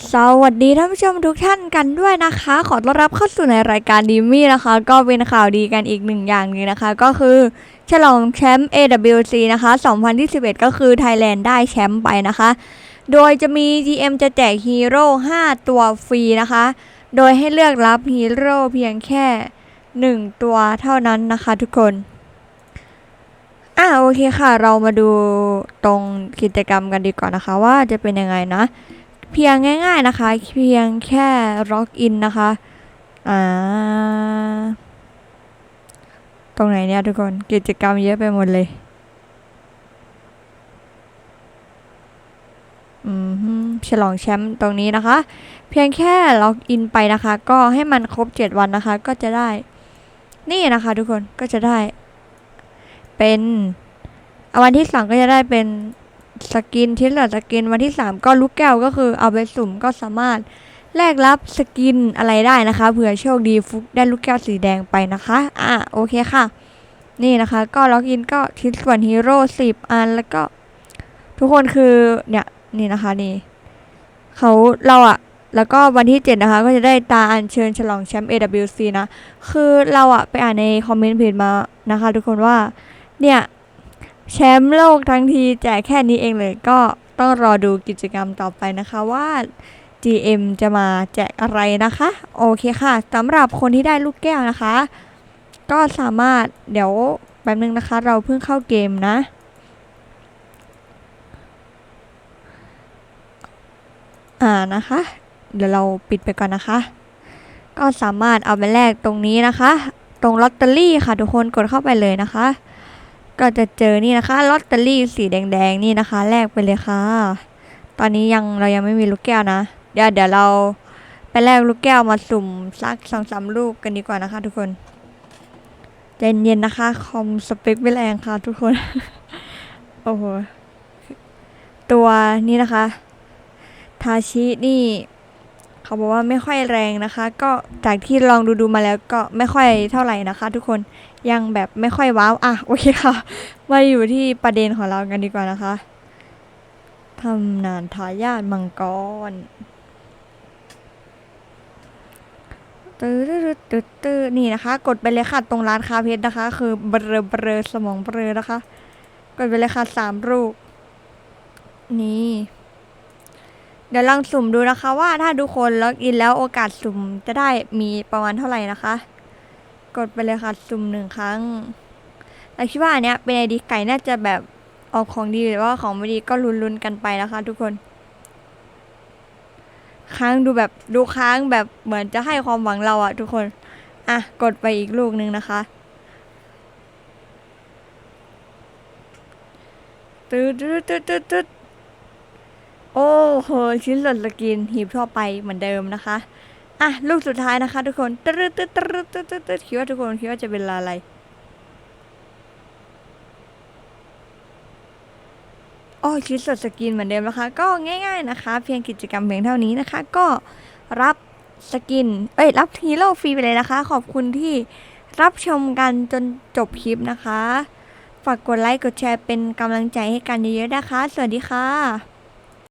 สวัสดีท่านผู้ชมทุกท่านกันด้วยนะคะ ขอต้อนรับเข้าสู่ในรายการดีมี่นะคะ ก็เป็นข่าวดีกันอีกหนึ่งอย่างนึงนะคะ ก็คือฉลองแชมป์ AWC นะคะ 2021 ก็คือไทยแลนด์ได้แชมป์ไปนะคะ โดยจะมี GM จะแจกฮีโร่5ตัวฟรีนะคะ โดยให้เลือกรับฮีโร่เพียงแค่ 1 ตัวเท่านั้นนะคะทุกคนอะโอเคค่ะ เรามาดูตรงกิจกรรมกันดีกว่านะคะ ว่าจะเป็นยังไงนะ เพียงง่าย ๆนะคะ เพียงแค่ล็อกอินนะคะอ่าตรงไหนเนี่ยทุกคนกิจกรรมเยอะไปหมดเลยอืมฉลองแชมป์ตรงนี้นะคะ เพียงแค่ล็อกอินไปนะคะ ก็ให้มันครบ 7 วันนะคะ ก็จะได้ นี่นะคะ ทุกคนก็จะได้ เป็นวันที่สองก็จะได้เป็น สกินที่เหลือสกินวันที่สามก็ลูกแก้วก็คือเอาไปสุ่มก็สามารถแลกรับสกินอะไรได้นะคะเผื่อโชคดีฟุกได้ลูกแก้วสีแดงไปนะคะอะโอเคค่ะ นี่นะคะ ก็ล็อกอินก็ชิ้นส่วนฮีโร่สิบอันแล้วก็ ทุกคนคือเนี่ยนี่นะคะนี่เขาเราอะแล้วก็วันที่ 7 นะคะ ก็จะได้ตาอัญเชิญฉลองแชมป์ AWC นะ คือเราอะไปอ่านในคอมเมนต์เพจมานะคะ ทุกคนว่า เนี่ย แชมป์โลกทั้งทีแจกแค่นี้เองเลยก็ต้องรอดูกิจกรรมต่อไปนะคะว่า GM จะมาแจกอะไรนะคะ โอเคค่ะสำหรับคนที่ได้ลูกแก้วนะคะ ก็สามารถเดี๋ยวแป๊บนึงนะคะ เราเพิ่งเข้าเกมนะ อ่านะคะ เดี๋ยวเราปิดไปก่อนนะคะ ก็สามารถเอาไปแลกตรงนี้นะคะ ตรงลอตเตอรี่ค่ะทุกคนกดเข้าไปเลยนะคะ ก็จะเจอนี่นะคะลอตเตอรี่สีแดงๆนี่นะคะ แลกไปเลยค่ะ ตอนนี้ยังเรายังไม่มีลูกแก้วนะ เดี๋ยวเดี๋ยวเราไปแลกลูกแก้วมาสุ่มสักสองสามลูกกันดีกว่านะคะ ทุกคนใจเย็นๆนะคะ คอมสเปคไม่แรงค่ะ ทุกคน โอ้โห ตัวนี้นะคะ ทาชินี่ เขาบอกว่าไม่ค่อยแรงนะคะ ก็จากที่ลองดูดูๆมาแล้วก็ไม่ค่อยเท่าไหร่นะคะ ทุกคนยังแบบไม่ค่อยว้าวอะโอเคค่ะ มาอยู่ที่ประเด็นของเรากันดีกว่านะคะทำนานทายาทมังกรตื้อตื้อตื้อตื้อนี่นะคะ กดไปเลยค่ะตรงร้านคาเพชรนะคะ คือเบลอเบลอสมองเบลอนะคะ กดไปเลยค่ะสามรูป นี่ เดี๋ยวลองสุ่มดูนะคะว่าถ้าทุกคนล็อกอินแล้วโอกาสสุ่มจะได้มีประมาณเท่าไหร่นะคะ กดไปเลยค่ะสุ่มหนึ่งครั้งแต่คิดว่าอันเนี้ยเป็นไอดีไก่น่าจะแบบออกของดีหรือว่าของไม่ดีก็ลุ้นๆกันไปนะคะ ทุกคน ค้างดูแบบดูค้างแบบเหมือนจะให้ความหวังเราอะทุกคน อะกดไปอีกลูกหนึ่งนะคะตืดตืดตืดตืดตืด โอ้โหชิ้นส่นสกินหีบทั่วไปเหมือนเดิมนะคะอะลูกสุดท้ายนะคะ ทุกคนตึ๊ดตึ๊ดตึ๊ดตึ๊ดตึ๊ดคิดว่าทุกคนคิดว่าจะเป็นอะไรโอ้ชิ้นส่วนสกินเหมือนเดิมนะคะ ก็ง่าย ๆนะคะ เพียงกิจกรรมเพียงเท่านี้นะคะ ก็รับสกินเอ้ยรับฮีโร่ฟรีไปเลยนะคะ ขอบคุณที่รับชมกันจนจบคลิปนะคะ ฝากกดไลค์กดแชร์เป็นกำลังใจให้กันเยอะๆนะคะ สวัสดีค่ะ